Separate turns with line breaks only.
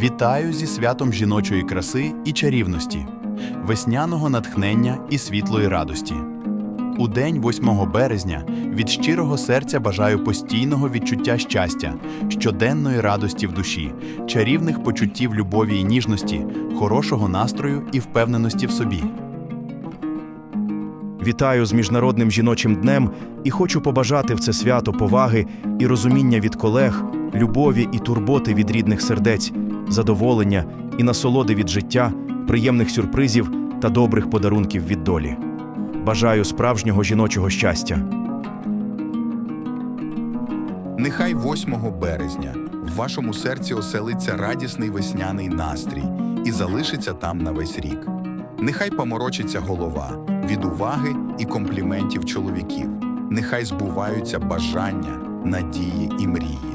Вітаю зі святом жіночої краси і чарівності, весняного натхнення і світлої радості. У день 8 березня від щирого серця бажаю постійного відчуття щастя, щоденної радості в душі, чарівних почуттів любові і ніжності, хорошого настрою і впевненості в собі.
Вітаю з Міжнародним жіночим днем і хочу побажати в це свято поваги і розуміння від колег, любові і турботи від рідних сердець, задоволення і насолоди від життя, приємних сюрпризів та добрих подарунків від долі. Бажаю справжнього жіночого щастя.
Нехай 8 березня в вашому серці оселиться радісний весняний настрій і залишиться там на весь рік. Нехай поморочиться голова від уваги і компліментів чоловіків. Нехай збуваються бажання, надії і мрії.